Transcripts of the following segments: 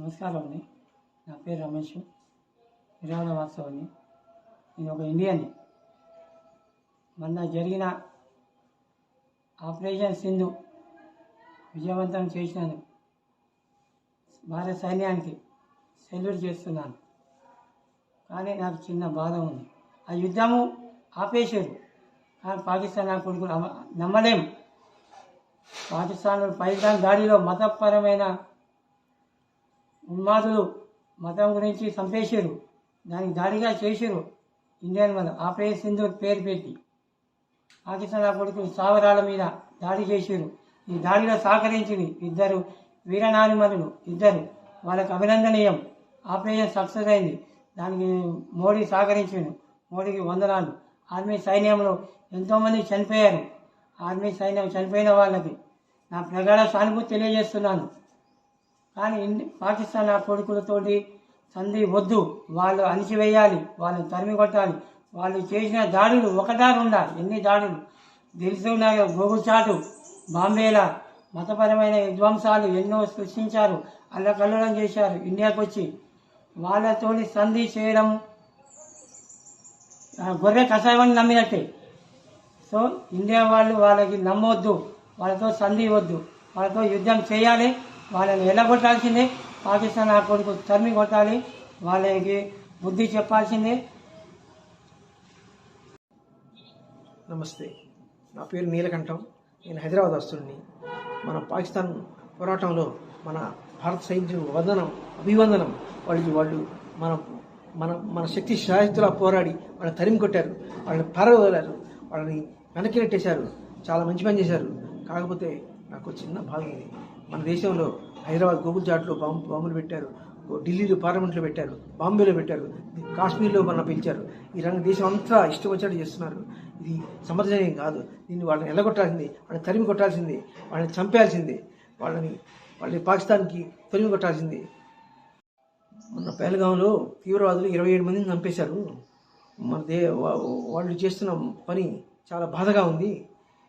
నమస్కారం అండి నా పేరు రమేష్. విరాళ వాస్తవాన్ని నేను ఒక ఇండియన్ని. మొన్న జరిగిన ఆపరేషన్ సింధు విజయవంతం చేసినందుకు భారత సైన్యానికి సెల్యూట్ చేస్తున్నాను. కానీ నాకు చిన్న బాధ ఉంది. ఆ యుద్ధము ఆపేశారు. కానీ పాకిస్తాన్ నా కొడుకులు నమ్మలేము నమ్మలేం. పాకిస్తాన్ పైదాన్ దాడిలో మతపరమైన ఉన్మాదులు మతం గురించి చంపేశారు. దానికి దాడిగా చేశారు. ఇండియన్ వాళ్ళు ఆపరేషన్ సింధు పేరు పెట్టి. పాకిస్తాన్ ఆ కొడుకులు సావరాల మీద దాడి చేశారు. ఈ దాడిలో సహకరించింది ఇద్దరు వీరనారిమణులు ఇద్దరు వాళ్ళకు అభినందనీయం. ఆపరేషన్ సక్సెస్ అయింది. దానికి మోడీ సహకరించాడు. మోడీకి వందనాలు ఆర్మీ సైన్యంలో ఎంతోమంది చనిపోయారు. ఆర్మీ సైన్యం చనిపోయిన వాళ్ళకి నా ప్రగాఢ సానుభూతి తెలియజేస్తున్నాను. కానీ పాకిస్తాన్ ఆ కొడుకులతోటి సంధి వద్దు. వాళ్ళు అణిచివేయాలి వాళ్ళని తరిమి కొట్టాలి. వాళ్ళు చేసిన దాడులు ఒకటా ఉండాలి ఎన్ని దాడులు? దిల్సునగర్ గోగుచాటు బాంబేలా మతపరమైన విధ్వంసాలు ఎన్నో సృష్టించారు అల్లకల్లోలం చేశారు ఇండియాకు వచ్చి వాళ్ళతోటి సంధి చేయడం గొర్రె కషాయమని నమ్మినట్టే. సో ఇండియా వాళ్ళు వాళ్ళకి నమ్మొద్దు వాళ్ళతో సంధి వద్దు వాళ్ళతో యుద్ధం చేయాలి. వాళ్ళని వెళ్ళగొట్టాల్సిందే. పాకిస్తాన్ ఆ కొడుకు తరిమి కొట్టాలి. వాళ్ళకి బుద్ధి చెప్పాల్సిందే. నమస్తే. నా పేరు నీలకంఠం. నేను హైదరాబాద్ వస్తుడిని మన పాకిస్తాన్ పోరాటంలో మన భారత సైన్యం వందనం అభివందనం. వాళ్ళు వాళ్ళు మన మన మన శక్తి శాయస్తులా పోరాడి వాళ్ళని తరిమి కొట్టారు. వాళ్ళని పారవదలారు వాళ్ళని వెనక్కి నెట్టేశారు. చాలా మంచి పని చేశారు. కాకపోతే నాకు చిన్న బాధ ఉంది. మన దేశంలో హైదరాబాద్ గోగుల్జాట్లో బాంబు బాంబులు పెట్టారు. ఢిల్లీలో పార్లమెంట్లో పెట్టారు. బాంబేలో పెట్టారు. కాశ్మీర్లో మన పిలిచారు. ఈ రంగ దేశం అంతా ఇష్టం వచ్చినట్టు చేస్తున్నారు. ఇది సమర్థనీయం కాదు. దీన్ని వాళ్ళని ఎల్లగొట్టాల్సింది వాళ్ళని తరిమి కొట్టాల్సింది. వాళ్ళని చంపేయాల్సింది. వాళ్ళని వాళ్ళని పాకిస్తాన్కి తరిమి కొట్టాల్సింది. మొన్న పేలగాంలో తీవ్రవాదులు ఇరవై ఏడు మందిని చంపేశారు. మన దే వాళ్ళు చేస్తున్న పని చాలా బాధగా ఉంది.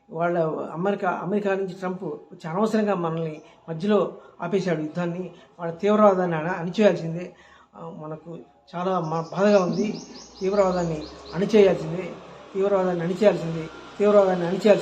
వాళ్ళ అమెరికా అమెరికా నుంచి ట్రంప్ వచ్చి అనవసరంగా మనల్ని మధ్యలో ఆపేశాడు యుద్ధాన్ని. వాళ్ళ తీవ్రవాదాన్ని అణిచేయాల్సిందే. మనకు చాలా బాధగా ఉంది. తీవ్రవాదాన్ని అణిచేయాల్సిందే. తీవ్రవాదాన్ని అణిచేయాల్సిందే. తీవ్రవాదాన్ని అణిచేయాల్సిందే.